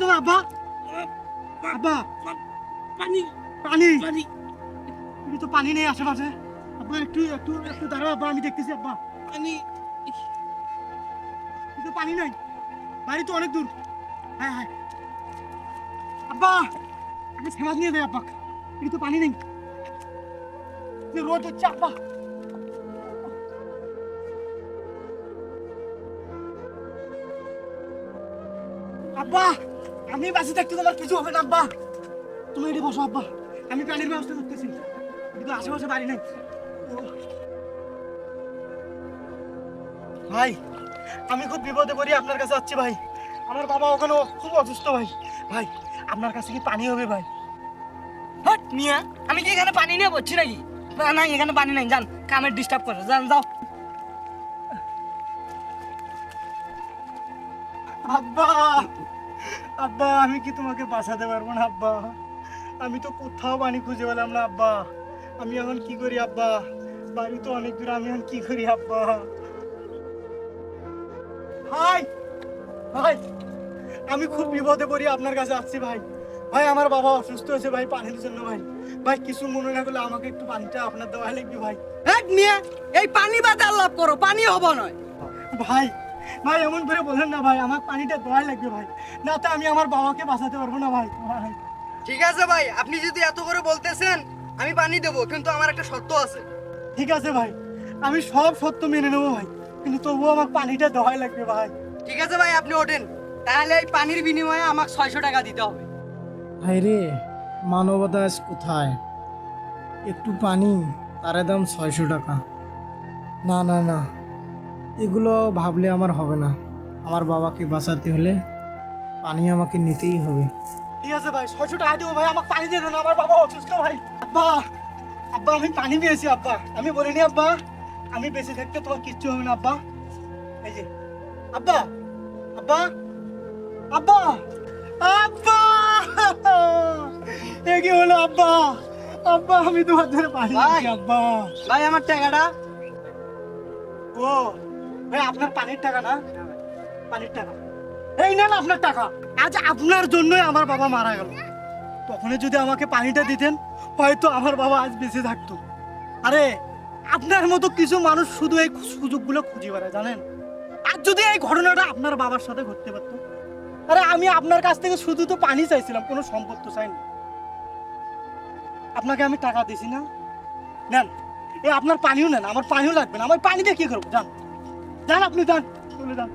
না আব্বা? আব্বা? পানি পানি? পানি। কিন্তু তো পানি নেই আশেপাশে। আব্বা একটু একটু একটু দাঁড়াও আব্বা আমি দেখতেছি আব্বা। পানি। কিন্তু পানি নাই। বাড়ি তো অনেক দূর। হ্যাঁ হ্যাঁ। আব্বা আপনি সমাজ নিয়ে দেয় আব্বা। কিন্তু পানি নেই। রোদ হচ্ছে আব্বা। আব্বা! আমি বাসে থাকতে তোমার কিছু হবে না আব্বা। তুমি এটি বসো আব্বা। আমি পানির ব্যবস্থা করতেছি। কিন্তু আশেপাশে বাড়ি নাই। ভাই আমি খুব বিপদে পড়ি আপনার কাছে যাচ্ছি ভাই। আমার বাবা ওখানে খুব অসুস্থ ভাই। ভাই আপনার কাছে কি পানি হবে ভাই? হট মিয়া আমি কি এখানে পানি নিয়ে বলছি নাকি? না না এখানে পানি নাই যান কামের ডিস্টার্ব করে যান যাও। আব্বা! আব্বা আমি কি তোমাকে বাঁচাতে পারব না আব্বা? আমি তো কোথাও পানি খুঁজে পেলাম না আব্বা। আমি এখন কি করি আব্বা? বাড়ি তো অনেক দূর আমি এখন কি করি আব্বা? ভাই ভাই আমি খুব বিপদে পড়ি আপনার কাছে আসছি ভাই। ভাই আমার বাবা অসুস্থ হয়েছে ভাই পানির জন্য ভাই। ভাই কিছু মনে না করলে আমাকে একটু পানিটা আপনার দেওয়া লাগবে ভাই। হট মিয়া এই পানি বাতার লাভ করো পানি হব নয়। ভাই ভাই এমন করে বলেন না ভাই আমার পানিটা দোয়া লাগবে ভাই। না তো আমি আমার বাবাকে বাঁচাতে পারব না ভাই। ভাই ঠিক আছে ভাই আপনি যদি এত করে বলতেছেন আমি পানি দেবো কিন্তু আমার একটা শর্ত আছে। ঠিক আছে ভাই আমি সব সত্য মেনে নেব ভাই কিন্তু তবুও আমার পানিটা দোয়াই লাগবে ভাই। ঠিক আছে ভাই আপনি ওঠেন। তাহলে এই পানির বিনিময়ে আমাকে ছয়শো টাকা দিতে হবে। হায়রে মানবতা আজ কোথায়? একটু পানি তার দাম ছয়শো টাকা। না না না। এগুলো ভাবলে আমার হবে না। আমার বাবাকে বাঁচাতে হলে পানি আমাকে নিতেই হবে। ঠিক আছে ভাই ছয়শো টাকা দেবো ভাই আমার পানি দিয়ে দেন আমার বাবা অসুস্থ ভাই। আব্বা আব্বা আমি পানি পেয়েছি আব্বা। আমি বলিনি আব্বা আমি বেঁচে থাকতে তোমার কিচ্ছু হবে না আব্বা। এই যে আব্বা আব্বা আব্বা আব্বা। এ কি হলো আব্বা? আব্বা আমি তোমার ধরে পানি আব্বা। ভাই আমার টাকাটা। ও ভাই আপনার পানির টাকা না? পানির টাকা। এই নেন আপনার টাকা। আজ আপনার জন্যই আমার বাবা মারা গেল। তখনই যদি আমাকে পানিটা দিতেন, হয়তো আমার বাবা আজ বেঁচে থাকতো। আরে, আপনার মতো কিছু মানুষ শুধু এই সুযোগগুলো খুঁজে বেড়ায়, জানেন? আর যদি এই ঘটনাটা আপনার বাবার সাথে ঘটতে পারতো? আরে, আমি আপনার কাছ থেকে শুধু তো পানি চাইছিলাম, কোনো সম্পদ তো চাইনি। আপনাকে আমি টাকা দিছি না? নেন। এ, আপনার পানিও নেন, আমার পানিও লাগবে না। আমার পানি দিয়ে কি করব? যান। যান আপনি যান চলে যান